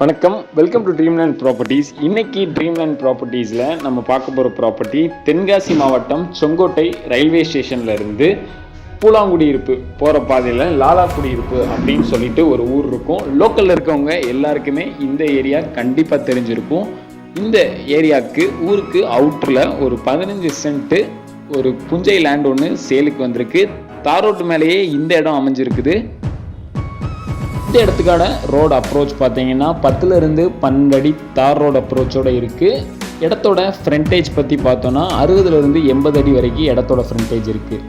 வணக்கம். Welcome to Dreamland properties இன்னைக்கு Dreamland ப்ராப்பர்ட்டிஸில் நம்ம பார்க்க போகிற ப்ராப்பர்ட்டி தென்காசி மாவட்டம் செங்கோட்டை ரயில்வே ஸ்டேஷனில் இருந்து பூலாங்குடியிருப்பு போகிற பாதையில் லாலாக்குடியிருப்பு அப்படின்னு சொல்லிட்டு ஒரு ஊர் இருக்கும். லோக்கலில் இருக்கவங்க எல்லாருக்குமே இந்த ஏரியா கண்டிப்பாக தெரிஞ்சிருக்கும். இந்த ஏரியாவுக்கு ஊருக்கு அவுட்டரில் ஒரு பதினஞ்சு சென்ட்டு ஒரு புஞ்சை லேண்ட் ஒன்று சேலுக்கு வந்திருக்கு. தாரோட்டு மேலேயே இந்த இடம் அமைஞ்சிருக்குது. இந்த இடத்துக்கான ரோடு அப்ரோச் பார்த்தீங்கன்னா பத்துலேருந்து பன்னெண்டு அடி தார் ரோடு அப்ரோச்சோட இருக்குது இடத்தோட ஃப்ரண்டேஜ் பற்றி பார்த்தோன்னா அறுபதுலேருந்து எண்பது அடி வரைக்கும் இடத்தோட ஃப்ரண்டேஜ் இருக்குது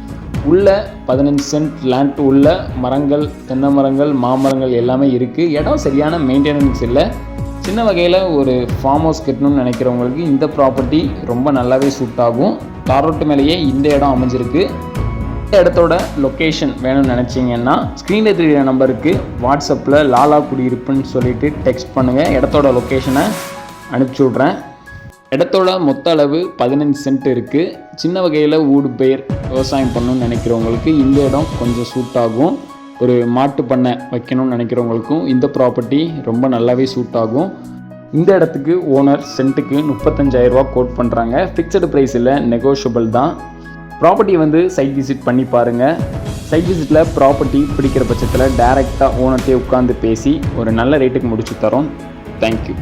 உள்ள பதினஞ்சு சென்ட் லேண்ட் உள்ள மரங்கள் தென்னை மரங்கள் மாமரங்கள் எல்லாமே இருக்குது இடம் சரியான மெயின்டெனன்ஸ் இல்லை. சின்ன வகையில் ஒரு ஃபார்ம் ஹவுஸ் கட்டணும்னு நினைக்கிறவங்களுக்கு இந்த ப்ராப்பர்ட்டி ரொம்ப நல்லாவே சூட் ஆகும். தார் ரோட்டு மேலேயே இந்த இடம் அமைஞ்சிருக்கு. இடத்தோட லொக்கேஷன் வேணும்னு நினச்சிங்கன்னா ஸ்க்ரீனில் தெரியுற நம்பருக்கு வாட்ஸ்அப்பில் லாலா குடியிருப்புன்னு சொல்லிட்டு டெக்ஸ்ட் பண்ணுங்கள் இடத்தோட லொக்கேஷனை அனுப்பிச்சி விட்றேன். இடத்தோட மொத்த அளவு பதினஞ்சு சென்ட் இருக்குது சின்ன வகையில் ஊடு பெயர் விவசாயம் பண்ணணும்னு நினைக்கிறவங்களுக்கு இந்த இடம் கொஞ்சம் சூட் ஆகும். ஒரு மாட்டு பண்ணை வைக்கணும்னு நினைக்கிறவங்களுக்கும் இந்த ப்ராப்பர்ட்டி ரொம்ப நல்லாவே சூட் ஆகும். இந்த இடத்துக்கு ஓனர் சென்ட்டுக்கு முப்பத்தஞ்சாயிரரூபா கோட் பண்ணுறாங்க ஃபிக்ஸடு ப்ரைஸ் இல்லை நெகோஷியபிள் தான். ப்ராப்பர்ட்டி வந்து சைட் விசிட் பண்ணி பாருங்கள் சைட் விசிட்டில் ப்ராப்பர்ட்டி பிடிக்கிற பட்சத்தில் டேரெக்டாக ஓனர்ட்டே உட்காந்து பேசி ஒரு நல்ல ரேட்டுக்கு முடிச்சு தரோம். தேங்க்யூ